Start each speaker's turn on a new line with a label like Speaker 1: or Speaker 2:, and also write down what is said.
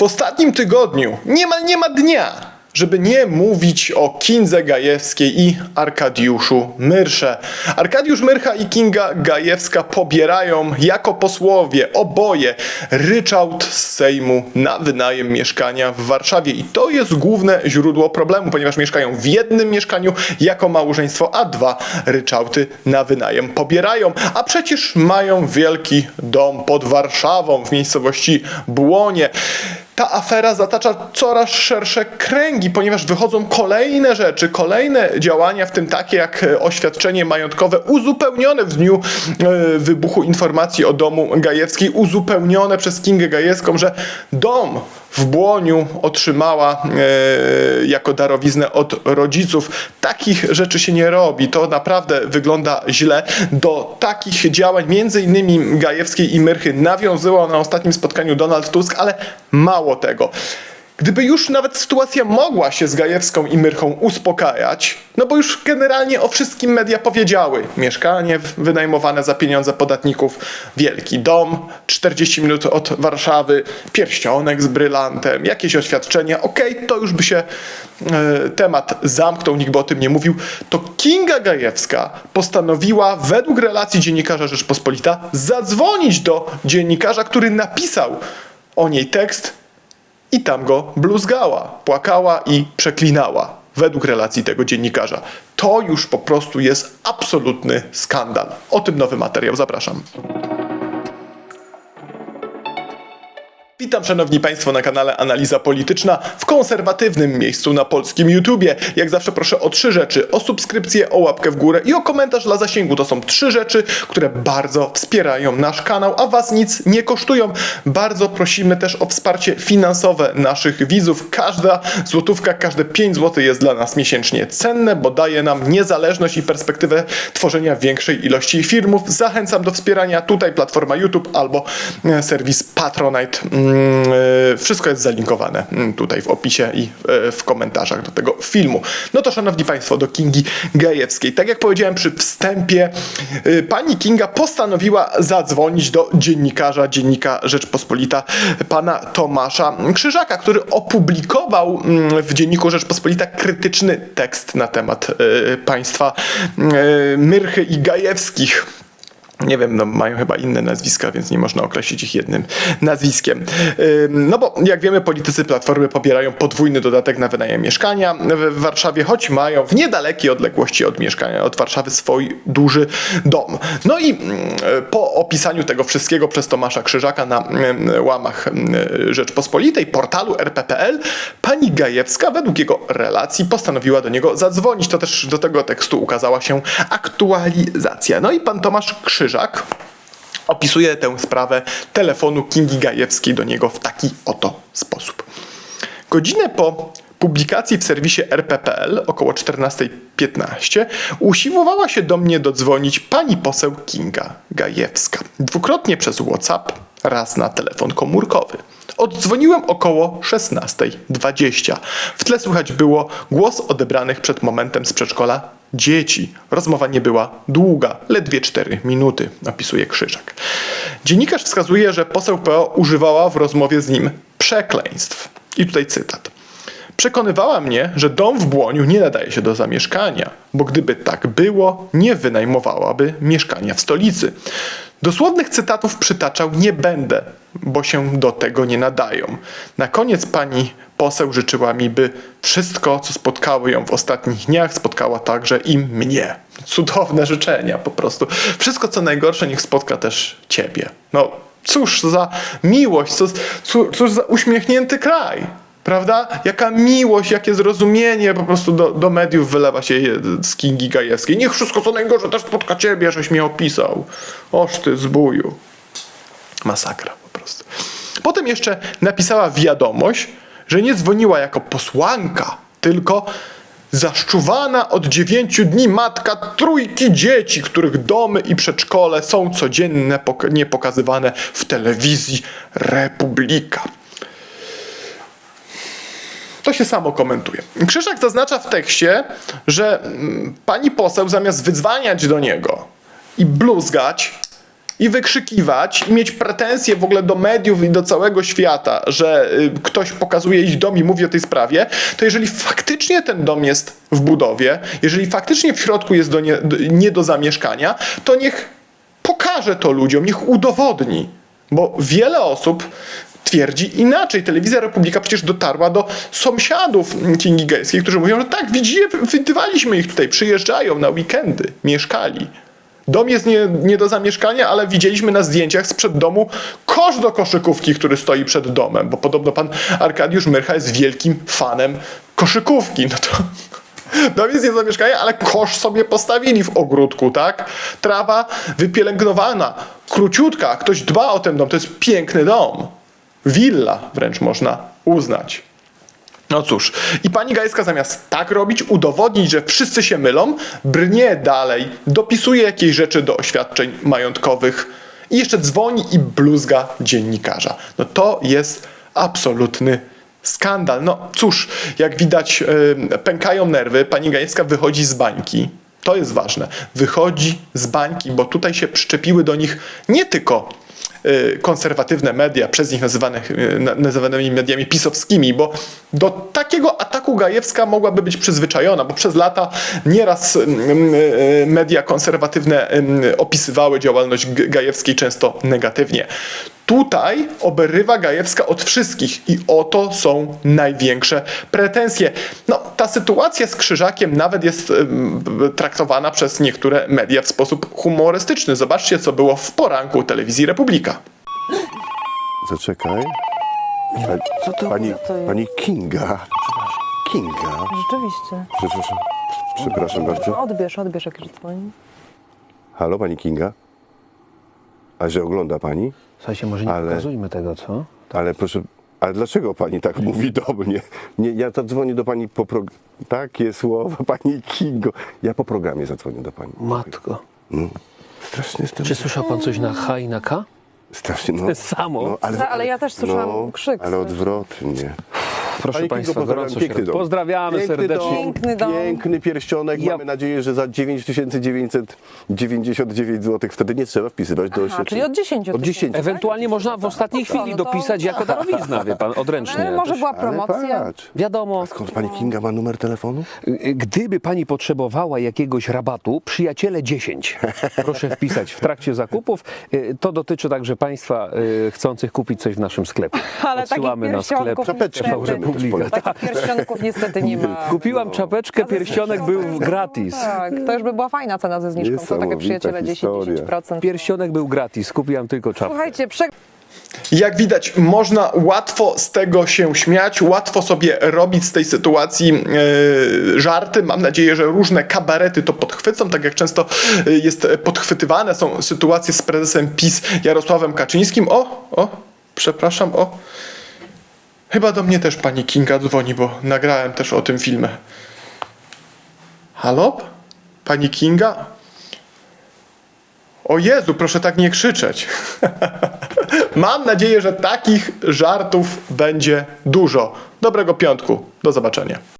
Speaker 1: W ostatnim tygodniu niemal nie ma dnia, żeby nie mówić o Kindze Gajewskiej i Arkadiuszu Myrsze. Arkadiusz Myrcha i Kinga Gajewska pobierają jako posłowie oboje ryczałt z Sejmu na wynajem mieszkania w Warszawie. I to jest główne źródło problemu, ponieważ mieszkają w jednym mieszkaniu jako małżeństwo, a dwa ryczałty na wynajem pobierają. A przecież mają wielki dom pod Warszawą w miejscowości Błonie ta afera zatacza coraz szersze kręgi, ponieważ wychodzą kolejne rzeczy, kolejne działania, w tym takie jak e, oświadczenie majątkowe uzupełnione w dniu e, wybuchu informacji o domu Gajewskiej, uzupełnione przez Kingę Gajewską, że dom w Błoniu otrzymała e, jako darowiznę od rodziców. Takich rzeczy się nie robi. To naprawdę wygląda źle. Do takich działań, między innymi Gajewskiej i Myrchy, nawiązywał na ostatnim spotkaniu Donald Tusk, ale mało tego. Gdyby już nawet sytuacja mogła się z Gajewską i Myrchą uspokajać, no bo już generalnie o wszystkim media powiedziały. Mieszkanie wynajmowane za pieniądze podatników, wielki dom, 40 minut od Warszawy, pierścionek z brylantem, jakieś oświadczenie, okej, to już by się e, temat zamknął, nikt by o tym nie mówił. To Kinga Gajewska postanowiła według relacji dziennikarza Rzeczpospolita zadzwonić do dziennikarza, który napisał o niej tekst i tam go bluzgała, płakała i przeklinała, według relacji tego dziennikarza. To już po prostu jest absolutny skandal. O tym nowy materiał, zapraszam. Witam szanowni państwo na kanale Analiza Polityczna w konserwatywnym miejscu na polskim YouTubie. Jak zawsze proszę o trzy rzeczy: o subskrypcję, o łapkę w górę i o komentarz dla zasięgu. To są trzy rzeczy, które bardzo wspierają nasz kanał, a was nic nie kosztują. Bardzo prosimy też o wsparcie finansowe naszych widzów. Każda złotówka, każde 5 zł jest dla nas miesięcznie cenne, bo daje nam niezależność i perspektywę tworzenia większej ilości filmów. Zachęcam do wspierania tutaj platforma YouTube albo e, serwis Patronite. Mm, e, Wszystko jest zalinkowane mm, tutaj w opisie i e, w komentarzach do tego filmu. No to szanowni państwo, do Kingi Gajewskiej. Tak jak powiedziałem przy wstępie, e, pani Kinga postanowiła zadzwonić do dziennikarza, dziennika Rzeczpospolita, pana Tomasza Krzyżaka, który opublikował mm, w dzienniku Rzeczpospolita krytyczny tekst na temat państwa Myrchy i Gajewskich. Nie wiem, no mają chyba inne nazwiska, więc nie można określić ich jednym nazwiskiem. No bo jak wiemy, politycy Platformy pobierają podwójny dodatek na wynajem mieszkania w Warszawie, choć mają w niedalekiej odległości od mieszkania, od Warszawy swój duży dom. No i po opisaniu tego wszystkiego przez Tomasza Krzyżaka na łamach Rzeczpospolitej, portalu rp.pl, pani Gajewska według jego relacji postanowiła do niego zadzwonić. To też do tego tekstu ukazała się aktualizacja. No i pan Tomasz Krzyżak opisuje tę sprawę telefonu Kingi Gajewskiej do niego w taki oto sposób. Godzinę po publikacji w serwisie rp.pl około 14.15 usiłowała się do mnie dodzwonić pani poseł Kinga Gajewska. Dwukrotnie przez WhatsApp, raz na telefon komórkowy. Oddzwoniłem około 16.20. W tle słychać było głos odebranych przed momentem z przedszkola dzieci. Rozmowa nie była długa, ledwie 4 minuty, opisuje Krzyżak. Dziennikarz wskazuje, że poseł PO używała w rozmowie z nim przekleństw. I tutaj cytat. Przekonywała mnie, że dom w Błoniu nie nadaje się do zamieszkania, bo gdyby tak było, nie wynajmowałaby mieszkania w stolicy. Dosłownych cytatów przytaczał nie będę, bo się do tego nie nadają. Na koniec pani poseł życzyła mi, by wszystko, co spotkało ją w ostatnich dniach, spotkało także i mnie. Cudowne życzenia po prostu. Wszystko, co najgorsze, niech spotka też ciebie. No, cóż za miłość, cóż, cóż, za uśmiechnięty kraj. Prawda? Jaka miłość, jakie zrozumienie po prostu do, do mediów wylewa się z Kingi Gajewskiej. Niech wszystko co najgorsze też spotka ciebie, żeś mnie opisał. Oż ty zbóju. Masakra po prostu. Potem jeszcze napisała wiadomość, że nie dzwoniła jako posłanka, tylko zaszczuwana od dziewięciu dni matka trójki dzieci, których domy i przedszkole są codziennie pok- niepokazywane w telewizji Republika. To się samo komentuje. Krzyżak zaznacza w tekście, że mm, pani poseł zamiast wydzwaniać do niego i bluzgać, i wykrzykiwać, i mieć pretensje w ogóle do mediów i do całego świata, że y, ktoś pokazuje ich dom i mówi o tej sprawie, to jeżeli faktycznie ten dom jest w budowie, jeżeli faktycznie w środku jest do nie, do, nie do zamieszkania, to niech pokaże to ludziom, niech udowodni. Bo wiele osób twierdzi inaczej. Telewizja Republika przecież dotarła do sąsiadów Kingi Gejskiej, którzy mówią, że tak, widzicie, wydywaliśmy ich tutaj, przyjeżdżają na weekendy, mieszkali. Dom jest nie, nie do zamieszkania, ale widzieliśmy na zdjęciach sprzed domu kosz do koszykówki, który stoi przed domem, bo podobno pan Arkadiusz Myrcha jest wielkim fanem koszykówki. No to dom jest nie do zamieszkania, ale kosz sobie postawili w ogródku, tak? Trawa wypielęgnowana, króciutka, ktoś dba o ten dom, to jest piękny dom. Willa wręcz można uznać. No cóż, i pani Gajska zamiast tak robić, udowodnić, że wszyscy się mylą, brnie dalej, dopisuje jakieś rzeczy do oświadczeń majątkowych i jeszcze dzwoni i bluzga dziennikarza. No to jest absolutny skandal. No cóż, jak widać, yy, pękają nerwy, pani Gajewska wychodzi z bańki. To jest ważne. Wychodzi z bańki, bo tutaj się przyczepiły do nich nie tylko konserwatywne media, przez nich nazywanych, y, na- nazywanymi mediami pisowskimi, bo do takiego ataku Gajewska mogłaby być przyzwyczajona, bo przez lata nieraz y, media konserwatywne opisywały działalność Gajewskiej często negatywnie. Tutaj oberywa Gajewska od wszystkich i oto są największe pretensje. No, ta sytuacja z Krzyżakiem nawet jest traktowana przez niektóre media w sposób humorystyczny. Zobaczcie, co było w poranku telewizji Republika.
Speaker 2: Zaczekaj. Pa,
Speaker 3: Co to
Speaker 2: pani,
Speaker 3: to jest?
Speaker 2: pani Kinga. Kinga.
Speaker 3: Rzeczywiście.
Speaker 2: Przepraszam, przepraszam bardzo.
Speaker 3: Odbierz, odbierz jak już dzwoni.
Speaker 2: Halo, pani Kinga? A że ogląda pani?
Speaker 4: Słuchajcie, może nie
Speaker 2: Ale-
Speaker 4: pokazujmy tego, co?
Speaker 2: Ale proszę, ale dlaczego pani tak mówi do mnie? Nie, ja zadzwonię do pani po pro... Takie słowa, pani Kingo. Ja po programie zadzwonię do pani.
Speaker 4: Matko.
Speaker 2: Strasznie jestem...
Speaker 4: Czy słyszał pan coś na H i na K?
Speaker 2: Strasznie, no.
Speaker 4: Samo.
Speaker 3: Ale- ale ja też słyszałam krzyk.
Speaker 2: Ale odwrotnie.
Speaker 4: Proszę
Speaker 2: Pani
Speaker 4: Państwa, gorąco
Speaker 2: pozdrawiam. Piękny dom.
Speaker 4: pozdrawiamy
Speaker 2: Piękny
Speaker 4: serdecznie.
Speaker 2: Dom,
Speaker 3: Piękny dom.
Speaker 2: Piękny pierścionek.
Speaker 4: Ja-
Speaker 2: Mamy nadzieję, że za 9999 zł wtedy nie trzeba wpisywać do oświadczenia.
Speaker 3: czyli od 10
Speaker 2: Od 10.
Speaker 4: Ewentualnie można w ostatniej
Speaker 3: To
Speaker 4: chwili
Speaker 3: no to-
Speaker 4: dopisać jako darowizna, wie pan, odręcznie.
Speaker 3: Ale może była promocja.
Speaker 4: Wiadomo,
Speaker 2: Skąd pani Kinga ma numer telefonu?
Speaker 4: y, gdyby pani potrzebowała jakiegoś rabatu, przyjaciele 10, proszę wpisać w trakcie zakupów. Y, To dotyczy także państwa y, chcących kupić coś w naszym sklepie.
Speaker 3: Ale
Speaker 4: Odsyłamy na sklep
Speaker 2: Czapeczki
Speaker 3: Takich pierścionków niestety nie ma.
Speaker 4: Kupiłam czapeczkę, pierścionek był gratis.
Speaker 3: Tak, to już by była fajna cena ze zniżką. To takie przyjaciele
Speaker 2: historia.
Speaker 3: 10-10%.
Speaker 4: Pierścionek był gratis, kupiłam tylko czapkę.
Speaker 3: Słuchajcie, prze...
Speaker 1: Jak widać, można łatwo z tego się śmiać, łatwo sobie robić z tej sytuacji e, żarty. Mam nadzieję, że różne kabarety to podchwycą, tak jak często e, jest podchwytywane są sytuacje z prezesem PiS Jarosławem Kaczyńskim. O, o, przepraszam, o. Chyba do mnie też pani Kinga dzwoni, bo nagrałem też o tym filmie. Halo? Pani Kinga? O Jezu, proszę tak nie krzyczeć. Mam nadzieję, że takich żartów będzie dużo. Dobrego piątku. Do zobaczenia.